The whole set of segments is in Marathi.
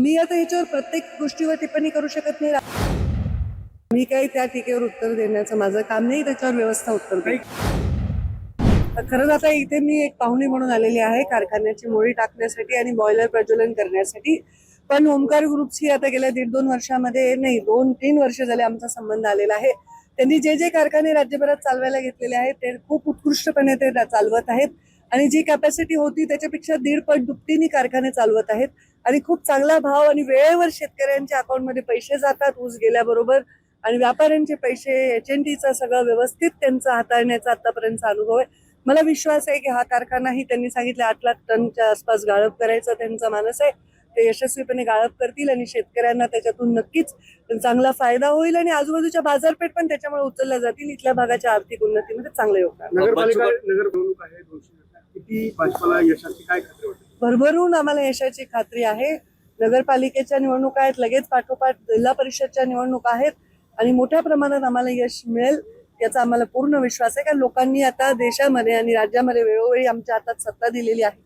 मी आता ह्याच्यावर प्रत्येक गोष्टीवर टिप्पणी करू शकत नाही. मी काही त्या टीकेवर उत्तर देण्याचं माझं काम नाही त्याच्यावर व्यवस्था उत्तर देईल. खरंच आता इथे मी एक पाहुणे म्हणून आलेली आहे कारखान्याची मोडी टाकण्यासाठी आणि बॉयलर प्रज्वलन करण्यासाठी. पण ओमकार ग्रुपची आता गेल्या दीड दोन वर्षामध्ये नाही दोन तीन वर्ष झाले आमचा संबंध आलेला आहे. त्यांनी जे जे कारखाने राज्यभरात चालवायला घेतलेले आहेत ते खूप उत्कृष्टपणे ते चालवत आहेत. आणि जी कॅपॅसिटी होती त्याच्यापेक्षा दीड पट दुपटीने कारखाने चालवत आहेत. आणि खूप चांगला भाव आणि वेळेवर शेतकऱ्यांच्या अकाउंटमध्ये पैसे जातात ऊस गेल्याबरोबर. आणि व्यापाऱ्यांचे पैसे एच एन टीचा सगळं व्यवस्थित त्यांचा हाताळण्याचा आतापर्यंतचा अनुभव आहे. मला विश्वास आहे की हा कारखानाही त्यांनी सांगितलं आठ लाख टनच्या आसपास गाळप करायचा त्यांचा मानस आहे. ते यशस्वीपणे गाळप करतील आणि शेतकऱ्यांना त्याच्यातून नक्कीच चांगला फायदा होईल आणि आजूबाजूच्या बाजारपेठ पण त्याच्यामुळे उचलल्या जातील. इथल्या भागाच्या आर्थिक उन्नतीमध्ये चांगलं योगदान. किती भाजपाला यशाची काय खात्री वाटते? भरभरून आम्हाला यशाची खात्री आहे. नगरपालिकेच्या निवडणुका आहेत लगेच पाठोपाठ जिल्हा परिषदच्या निवडणुका आहेत आणि मोठ्या प्रमाणात आम्हाला यश मिळेल याचा आम्हाला पूर्ण विश्वास आहे. कारण लोकांनी आता देशामध्ये आणि राज्यामध्ये वेळोवेळी आमच्या हातात सत्ता दिलेली आहे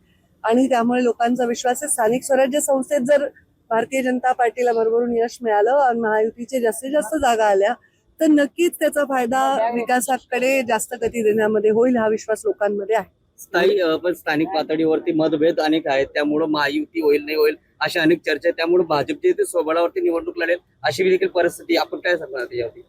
आणि त्यामुळे लोकांचा विश्वास आहे. स्थानिक स्वराज्य संस्थेत जर भारतीय जनता पार्टीला भरभरून यश मिळालं आणि महायुतीचे जास्तीत जास्त जागा आल्या तर नक्कीच त्याचा फायदा विकासाकडे जास्त गती देण्यामध्ये होईल हा विश्वास लोकांमध्ये आहे. स्थायी पण स्थानिक पातळीवरती मतभेद अनेक आहेत. त्यामुळे महायुती होईल नाही होईल अशा अनेक चर्चा आहेत. त्यामुळे भाजपचे ते स्वबळावरती निवडणूक लढेल अशी देखील परिस्थिती. आपण काय सांगणार त्याच्यावरती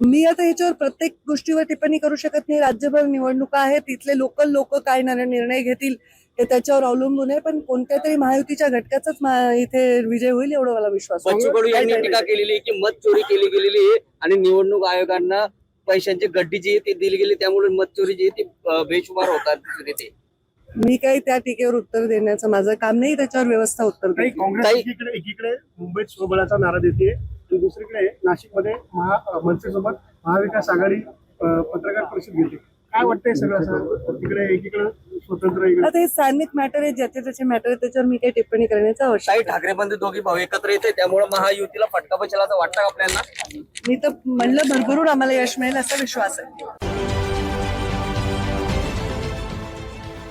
मी आता ह्याच्यावर प्रत्येक गोष्टीवर टिप्पणी करू शकत नाही. राज्यभर निवडणुका आहेत. इथले लोकल लोक काय निर्णय घेतील हे त्याच्यावर अवलंबून आहे. पण कोणत्या तरी महायुतीच्या घटकाचाच इथे विजय होईल एवढा मला विश्वास. बच्चू कडू यांनी टीका केलेली आहे की मत चोरी केली गेलेली आहे आणि निवडणूक आयोगांना पैशांची गड्डी जी आहे ती दिली गेली त्यामुळे मत चोरी जी आहे ती बेशुमार होतात येते मी काही त्या टीकेवर उत्तर देण्याचं माझं काम नाही त्याच्यावर व्यवस्था उत्तर काँग्रेस एकीकडे एकीकडे मुंबईत स्वबळाचा नारा देते आणि दुसरीकडे नाशिकमध्ये महा मनसेसोबत महाविकास आघाडी पत्रकार परिषद घेते. काय वाटतंय सगळं असं? तिकडे एकीकडे स्वतंत्र इकडे. आता हे स्थानिक मॅटर आहे ज्याचे त्याचे मॅटर आहे त्याच्यावर मी काही टिप्पणी करण्याचं आवश्यक काही ठाकरे बंधू दोघी भाऊ एकत्र येते त्यामुळे महायुतीला फटका बसेल असं वाटतं का आपल्याला? मी तर म्हणलं भरभरून आम्हाला यश मिळेल असा विश्वास आहे.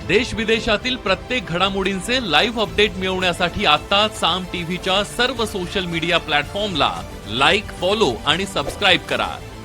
देश विदेशातील प्रत्येक घडामोडींचे लाईव्ह अपडेट मिळवण्यासाठी आता साम टीव्हीच्या सर्व सोशल मीडिया प्लॅटफॉर्मला लाईक फॉलो आणि सबस्क्राईब करा.